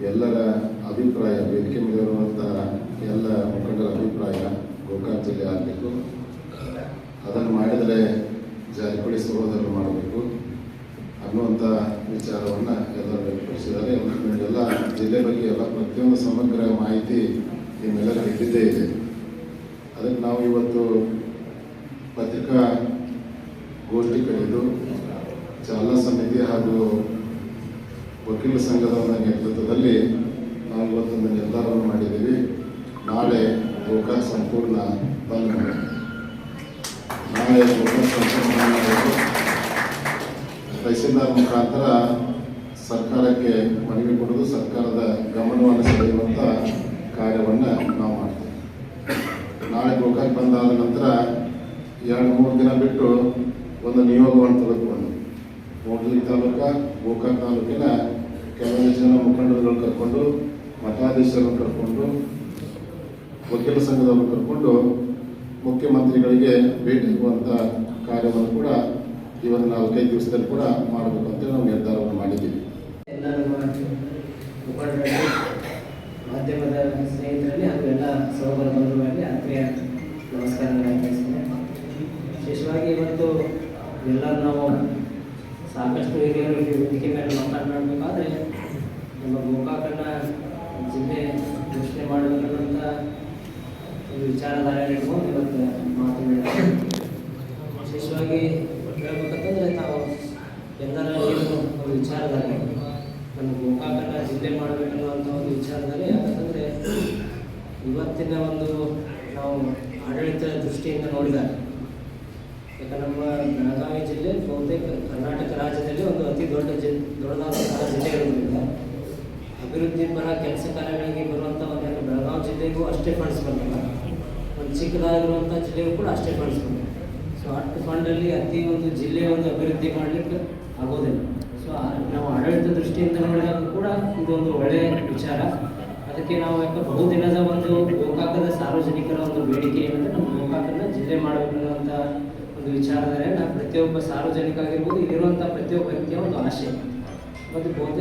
ಎಲ್ಲರ ಅಭಿಪ್ರಾಯ ಬೇಡಿಕೆ ಮೇಲಿರುವಂತಹ ಎಲ್ಲ ಮುಖಂಡರ ಅಭಿಪ್ರಾಯ ಗೋಕಾಕ್ ಜಿಲ್ಲೆ ಆಗಬೇಕು. ಅದನ್ನು ಮಾಡಿದರೆ ಸಹೋದರರು ಮಾಡಬೇಕು ಅನ್ನುವಂಥ ವಿಚಾರವನ್ನು ಎಲ್ಲರೂ ವ್ಯಕ್ತಪಡಿಸಿದ್ದಾರೆ. ಎಲ್ಲ ಜಿಲ್ಲೆ ಬಗ್ಗೆ ಎಲ್ಲ ಪ್ರತಿಯೊಂದು ಸಮಗ್ರ ಮಾಹಿತಿ ನಿಮ್ಮೆಲ್ಲರೂ ಇದ್ದಿದ್ದೇ ಇದೆ. ಅದಕ್ಕೆ ನಾವು ಇವತ್ತು ಪತ್ರಿಕಾ ಗೋಷ್ಠಿ ಕರೆದು, ಚಾಲನಾ ಸಮಿತಿ ಹಾಗೂ ವಕೀಲ ಸಂಘದ ನೇತೃತ್ವದಲ್ಲಿ ನಾವು ಇವತ್ತೊಂದು ನಿರ್ಧಾರವನ್ನು ಮಾಡಿದ್ದೀವಿ. ನಾಳೆ ಗೋಕಾಕ್ ಸಂಪೂರ್ಣ ಬಂದ್ ನಾಳೆ ಗೋಕಾಕ್ ಸಂಪೂರ್ಣ ತಹಸೀಲ್ದಾರ್ ಮುಖಾಂತರ ಸರ್ಕಾರಕ್ಕೆ ಮನವಿ ಕೊಡೋದು ಸರ್ಕಾರದ ಗಮನವನ್ನು ಸೆಳೆಯುವಂಥ ಕಾರ್ಯವನ್ನು ನಾವು ಮಾಡ್ತೀವಿ. ನಾಳೆ ಗೋಕಾಕ್ ಬಂದಾದ ನಂತರ ಎರಡು ಮೂರು ದಿನ ಬಿಟ್ಟು ಒಂದು ನಿಯೋಗವನ್ನು ತೆಗೆದುಕೊಂಡು ಮೂಡ್ಲಿ ತಾಲೂಕ, ಗೋಕಾಕ್ ತಾಲೂಕಿನ ಕೆಲವೇ ಜನ ಮುಖಂಡರುಗಳು ಕರ್ಕೊಂಡು, ಮಠಾಧೀಶರನ್ನು ಕರ್ಕೊಂಡು, ವಕೀಲ ಸಂಘದವರು ಕರ್ಕೊಂಡು ಮುಖ್ಯಮಂತ್ರಿಗಳಿಗೆ ಭೇಟಿ ನೀಡುವಂಥ ಕಾರ್ಯವನ್ನು ಕೂಡ ಇವತ್ತು ನಾಲ್ಕೈದು ದಿವಸದಲ್ಲಿ ಕೂಡ ಮಾಡಬೇಕು ಅಂತ ನಾವು ನಿರ್ಧಾರವನ್ನು ಮಾಡಿದ್ದೀವಿ. ಎಲ್ಲ ನಮ್ಮ ಮುಖಂಡರಲ್ಲಿ, ಮಾಧ್ಯಮದ ಸ್ನೇಹಿತರಲ್ಲಿ ಹಾಗೂ ಎಲ್ಲ ಸಹೋದರ ಬಂಧುಗಳಲ್ಲಿ ಆತ್ಮೀಯ ನಮಸ್ಕಾರಗಳನ್ನು ವಿಶೇಷವಾಗಿ ಇವತ್ತು ಎಲ್ಲರೂ ನಾವು ಸಾಕಷ್ಟು ಹಿರಿಯರು ವೇದಿಕೆ ಮೇಲೆ ಮಾತನಾಡಬೇಕಾದ್ರೆ ನಮ್ಮ ಗೋಕಾಕನ ಜಿಲ್ಲೆ ಘೋಷಣೆ ಮಾಡಬೇಕನ್ನೋಂಥ ಒಂದು ವಿಚಾರಧಾರೆ ಇಟ್ಕೊಂಡು ಇವತ್ತು ಮಾತನಾಡಿದ್ದೇವೆ ವಿಶೇಷವಾಗಿ ಹೇಳ್ಬೇಕಂತಂದ್ರೆ ನಾವು ಎಲ್ಲರ ಒಂದು ವಿಚಾರಧಾರೆ. ನಮ್ಮ ಗೋಕಾಕನ ಜಿಲ್ಲೆ ಮಾಡಬೇಕನ್ನುವಂಥ ಒಂದು ವಿಚಾರಧಾರೆ. ಯಾಕಂತಂದರೆ ಇವತ್ತಿನ ಒಂದು ನಾವು ಆಡಳಿತ ದೃಷ್ಟಿಯಿಂದ ನೋಡಿದಾಗ ಯಾಕಂದ್ರೆ ನಮ್ಮ ಬೆಳಗಾವಿ ಜಿಲ್ಲೆ ಬಹುತೇಕ ಕರ್ನಾಟಕ ರಾಜ್ಯದಲ್ಲಿ ಒಂದು ಅತಿ ದೊಡ್ಡ ಜಿ ದೊಡ್ಡದಾದಂತಹ ಜಿಲ್ಲೆ ಇರೋದ್ರಿಂದ ಅಭಿವೃದ್ಧಿ ಪರ ಕೆಲಸ ಕಾರ್ಯಗಳಿಗೆ ಬರುವಂಥ ಒಂದು ಬೆಳಗಾವಿ ಜಿಲ್ಲೆಗೂ ಅಷ್ಟೇ ಫಂಡ್ಸ್ ಬಂದಿಲ್ಲ. ಒಂದು ಚಿಕ್ಕದಾಗಿರುವಂಥ ಜಿಲ್ಲೆಗೂ ಕೂಡ ಅಷ್ಟೇ ಫಂಡ್ಸ್ ಬರ್ತದೆ ಸೊ ಅಷ್ಟು ಫಂಡಲ್ಲಿ ಅತಿ ಒಂದು ಜಿಲ್ಲೆಯ ಒಂದು ಅಭಿವೃದ್ಧಿ ಮಾಡಲಿಕ್ಕೆ ಆಗೋದಿಲ್ಲ. ಸೊ ನಾವು ಆಡಳಿತ ದೃಷ್ಟಿಯಿಂದ ನೋಡಿದಾಗ ಕೂಡ ಇದೊಂದು ಒಳ್ಳೆಯ ವಿಚಾರ. ಅದಕ್ಕೆ ನಾವು ಯಾಕೆ ಬಹುದಿನದ ಒಂದು ಗೋಕಾಕದ ಸಾರ್ವಜನಿಕರ ಒಂದು ಬೇಡಿಕೆ ಏನಂದ್ರೆ ನಮ್ಮ ಗೋಕಾಕನ್ನ ಜಿಲ್ಲೆ ಮಾಡಬೇಕನ್ನುವಂಥ ಒಂದು ವಿಚಾರಧಾರೆ ನಾವು ಪ್ರತಿಯೊಬ್ಬ ಸಾರ್ವಜನಿಕ ಆಗಿರ್ಬೋದು ಇಲ್ಲಿರುವಂಥ ಪ್ರತಿಯೊಬ್ಬ ವ್ಯಕ್ತಿಯ ಒಂದು ಆಶೆ ಮತ್ತು ಬಹುತೇಕ